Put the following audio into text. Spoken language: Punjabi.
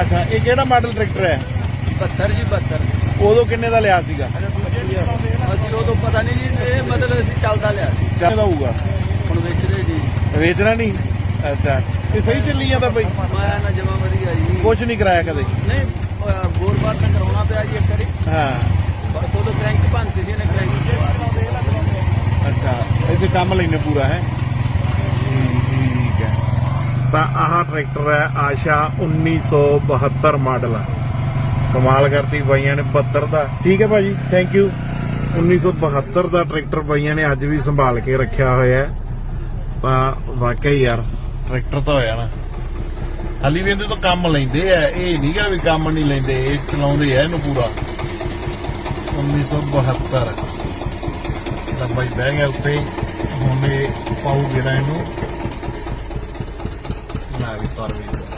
ਅੱਛਾ ਇਹ ਕਿਹੜਾ ਮਾਡਲ ਟਰੈਕਟਰ ਹੈ? 72 ਜੀ 72 ਉਦੋਂ ਕਿੰਨੇ ਦਾ ਲਿਆ ਸੀਗਾ? ਅਸੀਂ ਉਦੋਂ ਪਤਾ ਨਹੀਂ ਜੀ ਇਹ ਮਤਲਬ ਅਸੀਂ ਚੱਲਦਾ ਲਿਆ ਸੀ। ਚੱਲਦਾ ਹੋਊਗਾ? ਹੁਣ ਵੇਚ ਰਹੇ ਜੀ। ਵੇਚਣਾ ਨਹੀਂ? ਅੱਛਾ। ਇਹ ਸਹੀ ਚੱਲੀ ਜਾਂਦਾ ਬਈ। ਮੈਂ ਨਾ ਜਮਾ ਵਧੀਆ ਜੀ। ਕੁਝ ਨਹੀਂ ਕਰਾਇਆ ਕਦੇ। ਨਹੀਂ ਬੋਰ ਬਾਰ ਤਾਂ ਕਰਾਉਣਾ ਪਿਆ ਜੀ ਇੱਕ ਵਾਰੀ। ਹਾਂ। ਬਸ ਉਦੋਂ ਕ੍ਰੈਂਕ ਭੰਨਤੀ ਸੀ ਇਹਨੇ ਕ੍ਰੈਂਕ ਅੱਛਾ। ਇੱਥੇ ਕੰਮ ਲੈਣੇ ਪੂਰਾ ਹੈ? ਤਾਂ ਆਹ ਟਰੈਕਟਰ ਹੈ ਆਸ਼ਾ 1972 ਮਾਡਲ। ਕਮਾਲ ਕਰਤੀ ਬਾਈਆਂ ਨੇ 72 ਦਾ। ਠੀਕ ਹੈ ਭਾਜੀ ਥੈਂਕ ਯੂ 1972 ਦਾ ਟਰੈਕਟਰ ਬਾਈਆਂ ਨੇ ਅੱਜ ਵੀ ਸੰਭਾਲ ਕੇ ਰੱਖਿਆ ਹੋਇਆ ਹੈ। ਤਾਂ ਵਾਕਈ ਯਾਰ, ਟਰੈਕਟਰ ਤਾਂ ਹੋਇਆ ਨਾ। ਹਾਲੀ ਵੀ ਇਹਦੇ ਤੋਂ ਕੰਮ ਲੈਂਦੇ ਆ, ਇਹ ਨਹੀਂ ਕਿ ਵੀ ਕੰਮ ਨਹੀਂ ਲੈਂਦੇ, ਇਹ ਚਲਾਉਂਦੇ ਆ ਇਹਨੂੰ ਪੂਰਾ। 1972 ਤਾਂ ਬਾਈ ਬਹਿ ਗਿਆ ਉੱਤੇ ਹੁਣ ਇਹ ਪਾਉ ਜਿਹੜਾ ਇਹਨੂੰ। na vitória.